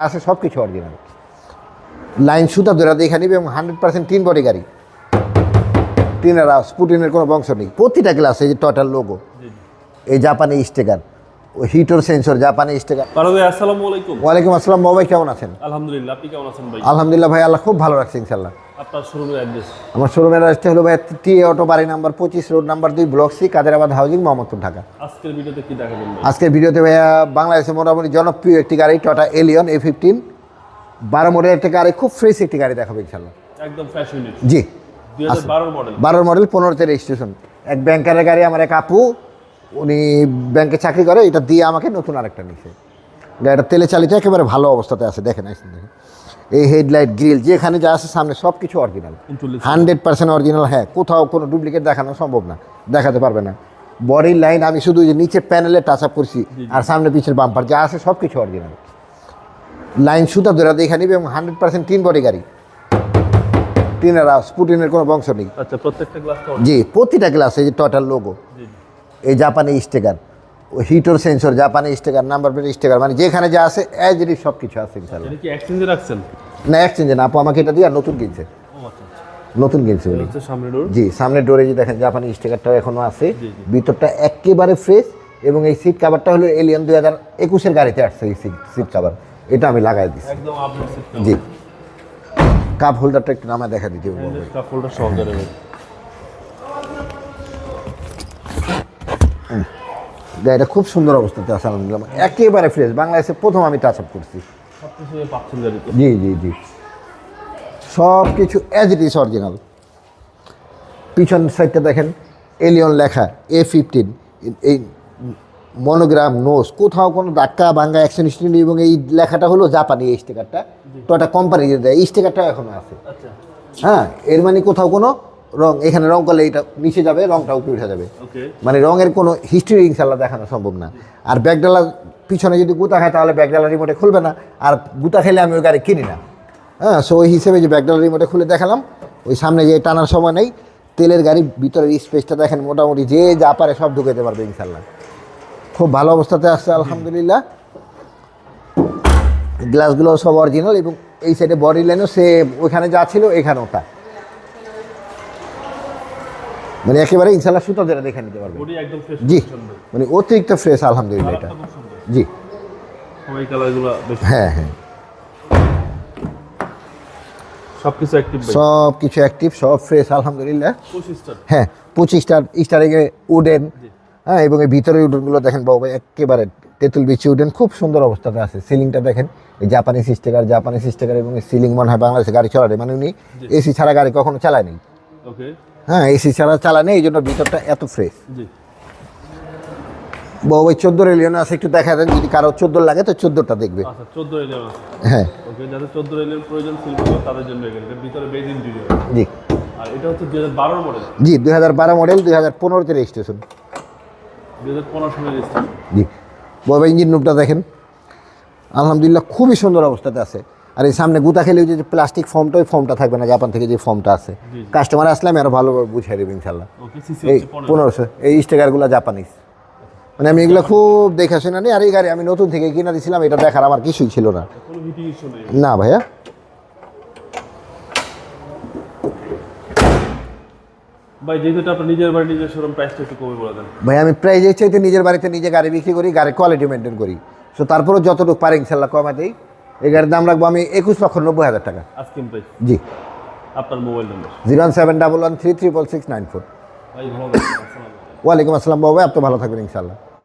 আছে সব কিছু অরিজিনাল লাইন সুতা ধরে দেখে নিবে এবং হান্ড্রেড পার্সেন্ট তিন বডি গাড়ি। টিনের পুটিনের কোনো বংশ নেই। প্রতিটা গ্লাস এই যে টটাল লোগো এই জাপানি স্টেকার ওই হিটোর সেন্সর জাপানি স্টেকার আসসালামু আলাইকুম। ওয়ালাইকুম আসসালাম বাবাই কেমন আছেন? আলহামদুলিল্লাহ আপনি কেমন আছেন ভাই? আলহামদুলিল্লাহ ভাই আল্লাহ খুব ভালো রাখছে ইনশাল্লাহ আপনার শোরুমের অ্যাড্রেস আমার শোরুমের আসতে হলো ভাই টি অটো বাড়ি নাম্বার পঁচিশ রোড নাম্বার দুই block C Kaderabad housing Mohammadpur Dhaka. আজকের ভিডিওতে কি দেখাবেন আজকের ভিডিওতে ভাইয়া বাংলাদেশে মোটামুটি জনপ্রিয় একটি গাড়ি টটা এলিয়ন এ ফিফটিন বারো মডেল একটি গাড়ি খুব ফ্রেশ একটি গাড়ি দেখাবো ইনশাল্লাহ একদম ফ্রেশ ইউনিট জি। বারোর মডেল বারোর মডেল পনেরোতে রেজিস্ট্রেশন এক ব্যাংকারের গাড়ি আমার এক আপু উনি ব্যাংকে চাকরি করে এটা দিয়ে আমাকে নতুন আরেকটা নিছে। গাড়িটা তেলে চালিত একেবারে ভালো অবস্থাতে আছে দেখেন দেখেন। এই হেডলাইট গ্রিল যেখানে যা আছে সামনে সব কিছু অরিজিনাল হান্ড্রেড পার্সেন্ট অরিজিনাল হ্যাঁ কোথাও কোনো ডুপ্লিকেট দেখানো সম্ভব না দেখাতে পারবে না। বডির লাইন আমি শুধু যে নিচের প্যানেলে টাচ আপ করছি আর সামনে পিছের বাম্পার যা আছে সব কিছু অরিজিনাল লাইন সুতা ধরে দেখে নিবে এবং হান্ড্রেড পার্সেন্ট তিন বডি গাড়ি। টিনের স্পুটিনের কোনো বংশ নেই। আচ্ছা প্রত্যেকটা গ্লাস জি প্রতিটা গ্লাস এই যে টটাল লোগো এই জাপানি স্টেকার হিটোর সেন্সর জাপানি স্টেকার নাম্বার প্লেট স্টেকার মানে যেখানে যা আছে অ্যাজ ইট সব কিছু আছে ইনশাল্লাহ এটা কি এক্সচেঞ্জে রাখছেন? না এক্সচেঞ্জে না আপু আমাকে এটা দিয়ে আর নতুন কিনছে। আচ্ছা আচ্ছা। নতুন কিনছে এটা উনি হচ্ছে সামনে ডোর জি সামনের ডোরে যে দেখেন জাপানি স্টিকারটাও এখনও আছে। জি, জি। ভিতরটা একেবারে ফ্রেশ এবং এই সিট কাভারটা হলো এলিয়ান দুই হাজার একুশের গাড়িতে আসছে এই সিট সিট কাভার এটা আমি লাগাই দিচ্ছি জি। কাপ হোল্ডারটা একটু নামে দেখা দিতে কাপ হোল্ডার ভাই খুব সুন্দর অবস্থাতে আছে আলহামদুলিল্লাহ। একেবারে ফ্রেশ বাংলাদেশে প্রথম আমি টাচ আপ করছি। জি জি জি। সব কিছু অ্যাজ ইট ইস অরিজিনাল পিছন সাইডটা দেখেন এলিয়ন লেখা এ ফিফটিন এই মনোগ্রাম নোস কোথাও কোনো ধাক্কা ভাঙ্গা অ্যাকশন হিস্ট্রি এবং এই লেখাটা হলো জাপানি এই স্টিকারটা তো একটা কোম্পানি দেয় এই স্টিকারটা এখনও আছে। আচ্ছা। হ্যাঁ এর মানে কোথাও কোনো রং এখানে রং করলে এটা নিচে যাবে রংটা উপরে উঠে যাবে। মানে রঙের কোনো হিস্ট্রি ইনশাল্লাহ দেখানো সম্ভব না। আর ব্যাগডালা পিছনে যদি গুতা খায় তাহলে ব্যাগডালা রিমোটে খুলবে না। আর গুতা খেলে আমি ওই গাড়ি কিনি না। হ্যাঁ সো ওই হিসেবে যে ব্যাগডালা রিমোটে খুলে দেখালাম ওই সামনে যে টানার সময় নেই তেলের গাড়ির ভিতরের স্পেসটা দেখেন মোটামুটি যে যা পারে সব ঢুকাইতে পারবে ইনশাল্লাহ খুব ভালো অবস্থাতে আসছে আলহামদুলিল্লাহ। গ্লাসগুলো সব অরিজিনাল এবং এই সাইডে বডি লাইনও সে ওইখানে যা ছিল এখানেও তা মানে একেবারে ইনশাল্লাহ সুতো দেখে নিতে পারবে জি মানে অতিরিক্ত ফ্রেশ আলহামদুলিল্লাহ এটা। জি। কালারগুলো হ্যাঁ হ্যাঁ। সব কিছু অ্যাক্টিভ সব কিছু অ্যাক্টিভ সব ফ্রেশ আলহামদুলিল্লাহ। হ্যাঁ পঁচিশটার স্টারিংয়ে উডেন। হ্যাঁ এবং এই ভিতরের উডেনগুলো দেখেন বাবা একেবারে তেঁতুল বিচি উডেন খুব সুন্দর অবস্থাতে আছে। সিলিংটা দেখেন এই জাপানি স্টিকার জাপানি স্টিকার এবং সিলিং মনে হয় বাংলাদেশে গাড়ি চলায় মানে উনি এসি ছাড়া গাড়ি কখনো চালায়নি হ্যাঁ এসি ছাড়া চালায়নি এই জন্য ভিতরটা এত ফ্রেশ বাবা ওই চোদ্দ রেলিয়ন আছে একটু দেখা দেন যদি কারও চোদ্দ লাগে তো চোদ্দোটা দেখবে। আচ্ছা হ্যাঁ। যাদের চোদ্দ এলিয়ন প্রয়োজন তাদের জন্য ভিতরে বেজ ইন্টেরিয়র জি। আর এটা হচ্ছে দুই হাজার মডেল জি দুই হাজার বারো মডেল দুই হাজার পনেরোতে রেজিস্ট্রেশন দুই হাজার পনেরো সালের রেজিস্ট্রেশন জি। বাবা ইঞ্জিন রুমটা দেখেন। আলহামদুলিল্লাহ খুবই সুন্দর অবস্থাতে আছে। আর এই সামনে গুতা খেলে যে প্লাস্টিক ফর্মটা ওই ফর্মটা থাকবে না জাপান থেকে যে ফর্মটা আছে। কাস্টমার আসলে আমি আরও ভালোভাবে বুঝিয়ে দেবো ইনশাল্লাহ এই পনেরোশো। এই স্টিকারগুলো জাপানিজ মানে আমি এগুলো খুব দেখে শুনে নি আর এই গাড়ি আমি নতুন থেকে কিনে দিয়েছিলাম এটা দেখার আমার কিছুই ছিল না। নেই না ভাইয়া। ভাই যেহেতু আপনার নিজের বাড়ি নিজের শোরুম প্রাইসটা একটু কমে বলে দেন। ভাই আমি চাইতে নিজের বাড়িতে নিজে গাড়ি বিক্রি করি কোয়ালিটি মেনটেন করি। সো তারপরেও যতটুকু পারি ইনশাল্লাহ কমাতেই। এই গাড়ির দাম রাখব আমি একুশ লক্ষ নব্বই হাজার টাকা। প্রাইস জি। আপনার mobile number zero one seven double one three triple six nine four. ওয়ালাইকুম আসসালাম বাবা আপনি ভালো থাকবেন ইনশাল্লাহ